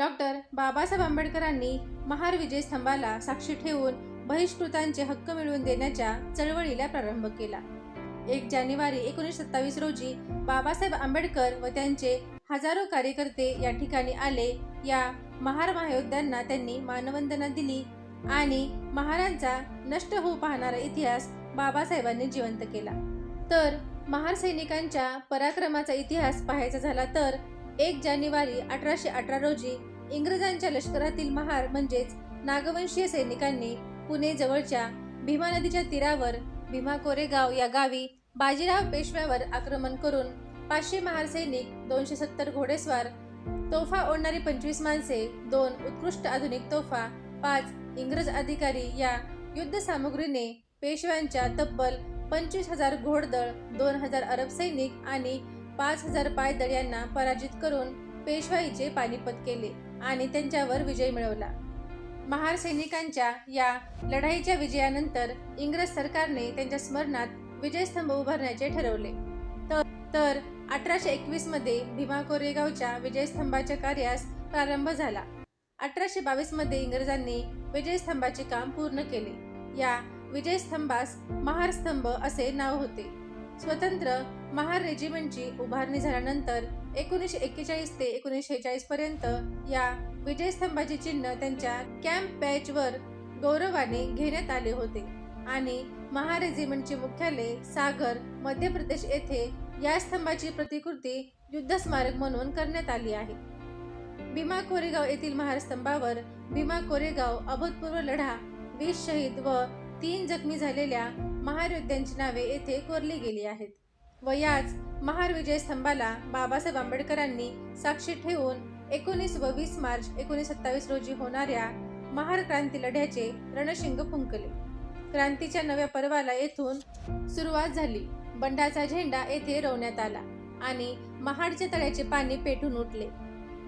Doctor Babasaheb आंबेडकरांनी महार विजय स्तंभाला साक्षी ठेवून बहिष्कृतांचे हक्क मिळवून देण्याच्या चळवळीला प्रारंभ केला. एक जानेवारी एकोणीसशे सत्तावीस रोजी बाबासाहेब आंबेडकर व त्यांचे हजारो कार्यकर्ते या ठिकाणी आले. या महार महायोद्ध्यांना त्यांनी मानवंदना दिली आणि महारांचा नष्ट होऊ पाहणारा इतिहास बाबासाहेबांनी जिवंत केला. तर महार सैनिकांच्या पराक्रमाचा इतिहास पाहायचा झाला तर एक जानेवारी अठराशे अठरा रोजी इंग्रजांच्या लष्करातील महार म्हणजेच नागवंशीय सैनिकांनी पुणे जवळच्या भीमा नदीच्या तीरावर भीमा कोरेगाव या गावी बाजीराव पेशव्यावर आक्रमण करून पाचशे महार सैनिक दोनशे सत्तर घोडेस्वार तोफा ओढणारी पंचवीस माणसे दोन उत्कृष्ट आधुनिक तोफा पाच इंग्रज अधिकारी या युद्ध सामुग्रीने पेशव्यांच्या तब्बल पंचवीस हजार घोडदळ दोन हजार अरब सैनिक आणि पाच हजार पायदळ यांना पराजित करून पेशवाईचे पानिपत केले. आणि त्यांच्यावर विजय मिळवला. महार सैनिकांच्या या लढाईच्या विजयानंतर इंग्रज सरकारने त्यांच्या स्मरणात विजयस्तंभ उभारण्याचे ठरवले. तर- तर अठराशे एकवीसमध्ये भीमा कोरेगावच्या विजयस्तंभाच्या कार्यास प्रारंभ झाला. अठराशे बावीसमध्ये इंग्रजांनी विजयस्तंभाचे काम पूर्ण केले. या विजयस्तंभास महार स्तंभ असे नाव होते. स्वतंत्र महार रेजिमेंटची उभारणी झाल्यानंतर एकोणीसशे एक्केचाळीस ते एकोणीसशे शेहेचाळीस पर्यंत या विजयस्तंभाचे चिन्ह त्यांच्या कॅम्प बॅचवर गौरवाने घेण्यात आले होते. आणि महार रेजिमेंटचे मुख्यालय सागर मध्य प्रदेश येथे या स्तंभाची प्रतिकृती युद्ध स्मारक म्हणून करण्यात आली आहे. भीमा कोरेगाव येथील महारस्तंभावर भीमा कोरेगाव अभूतपूर्व लढा वीस शहीद व तीन जखमी झालेल्या महारयोद्ध्यांची नावे येथे कोरली गेली आहेत. व याच महार विजय स्तंभाला बाबासाहेब आंबेडकरांनी साक्षी ठेवून एकोणीस व वीस मार्च एकोणीस सत्तावीस रोजी होणाऱ्या महार क्रांती लढ्याचे रणशिंग फुंकले. क्रांतीच्या नव्या पर्वाला येथून सुरुवात झाली. बंडाचा झेंडा येथे रोवण्यात आला आणि महाडच्या तळ्याचे पाणी पेटून उठले.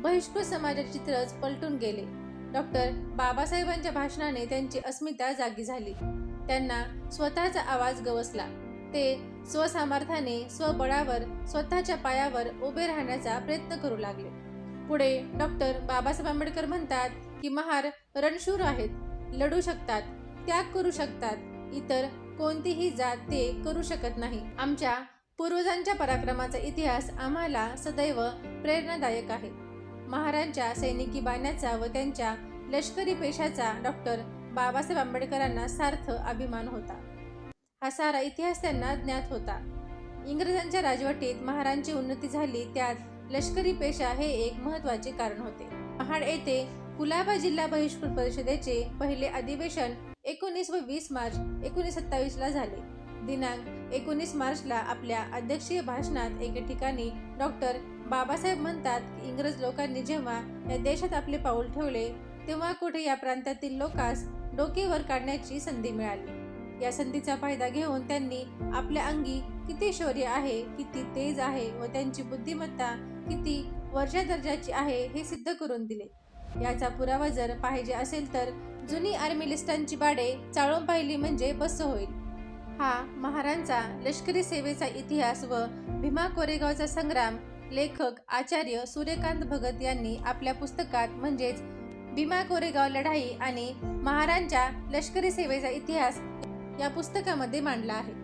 बहिष्कृत समाजाचे चित्रच पलटून गेले. डॉक्टर बाबासाहेबांच्या भाषणाने त्यांची अस्मिता जागी झाली. त्यांना स्वतःचा आवाज गवसला. ते स्वसामर्थ्याने स्वबळावर स्वतःच्या पायावर उभे राहण्याचा प्रयत्न करू लागले. पुढे डॉक्टर बाबासाहेब आंबेडकर म्हणतात की महार रणशूर आहेत लढू शकतात त्याग करू शकतात इतर कोणतीही जात ते करू शकत नाही. आमच्या पूर्वजांच्या पराक्रमाचा इतिहास आम्हाला सदैव प्रेरणादायक आहे. महारांच्या सैनिकी बाण्याचा व त्यांच्या लष्करी पेशाचा डॉक्टर बाबासाहेब आंबेडकरांना सार्थ अभिमान होता. हा सारा इतिहास त्यांना ज्ञात होता. इंग्रजांच्या राजवटीत महारांची उन्नती झाली त्यात लष्करी पेशा हे एक महत्त्वाचे कारण होते. महाड येथे कुलाबा जिल्हा बहिष्कृत परिषदेचे पहिले अधिवेशन एकोणीस व वीस मार्च एकोणीस सत्तावीस ला झाले. दिनांक एकोणीस मार्चला आपल्या अध्यक्षीय भाषणात एके ठिकाणी डॉक्टर बाबासाहेब म्हणतात की इंग्रज लोकांनी जेव्हा या देशात आपले पाऊल ठेवले तेव्हा कुठे या प्रांतातील लोकांस डोकेवर काढण्याची संधी मिळाली. या संधीचा फायदा घेऊन त्यांनी आपल्या अंगी किती शौर्य आहे किती तेज आहे व त्यांची बुद्धिमत्ता किती वरच्या दर्जाची आहे हे सिद्ध करून दिले. याचा पुरावा जर पाहिजे असेल तर जुनी आर्मी लिस्टांची बाडे चाळून पाहिली म्हणजे बस होईल. हा महारांचा लष्करी सेवेचा इतिहास व भीमा कोरेगावचा संग्राम लेखक आचार्य सूर्यकांत भगत यांनी आपल्या पुस्तकात म्हणजेच भीमा कोरेगाव लढाई आणि महारांच्या लष्करी सेवेचा इतिहास या पुस्तकामध्ये मांडला आहे.